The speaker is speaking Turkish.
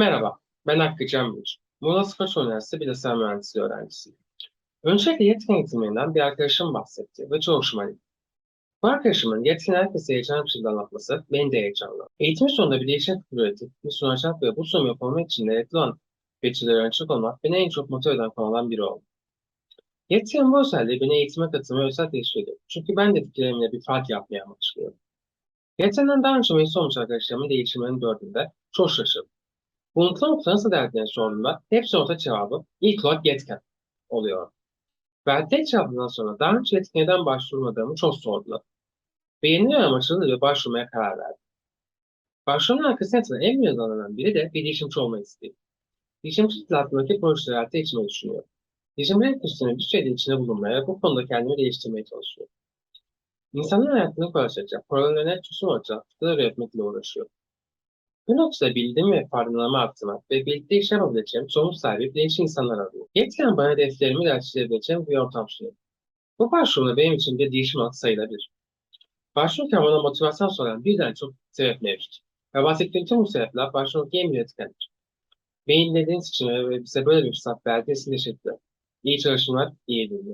Merhaba, ben Hakkı Büyük. Muğla Koç Üniversitesi Bilgisayar Mühendisliği öğrencisiyim. Öncelikle yetkin eğitiminden bir arkadaşım bahsetti ve çok hoşuma gitti. Bu arkadaşımın yetkin herkese heyecanlı bir şekilde anlatması beni de heyecanlı. Eğitimin sonunda bir değişim fikri üretip bir sunacak ve bu sunumu yapabilmek için gerekli olan becerileri öğrenecek olmak beni en çok motive eden konulardan biri oldu. Yetkin bu özelliği beni eğitime katılmaya özel teşvik. Çünkü ben de fikirlerimle bir fark yapmaya amaçlıyorum. Yeteneğinden daha önce mezun olmuş arkadaşlarımın değişimlerini gördüğümde çok şaşırdım. Unutulan Fransa derdine sorduğumda hepsi orta cevabı ilk olarak yetken oluyor. Verdiği cevabından sonra daha önce yetkin neden başvurmadığımı çok sordular. Dönem açıldı ve başvurmaya karar verdim. Başvurunun arkasına yatan en büyük alanlardan biri de bir girişimci olmayı istedim. Girişimcilikle hakkındaki projeleri hayata geçirmeyi düşünüyorum. Girişimcilik üstüne bir süredir içinde bulunmaya ve bu konuda kendimi geliştirmeye çalışıyorum. İnsanların hayatını kolaylaştıracak, paralarına çözüm olacak fikirler üretmekle uğraşıyorum. Noktada bildiğim ve farkındalığımı arttırmak ve birlikte iş yapabileceğim sorumlu sahibi bilinçli insanlar arıyorum. Yetken bana hedeflerimi gerçekleştirebileceğim bir ortam sunuyor. Bu başvurumda benim için bir değişim alanı sayılabilir. Başvururken bana motivasyon soran birden çok sebep mevcut. Ve bahsettiğim tüm bu sebepler başvurmak en bir etkendir. Beni dinlediğiniz için ve bize böyle bir fırsat verdiğiniz için teşekkürler. İyi çalışmalar, iyi dinleyin.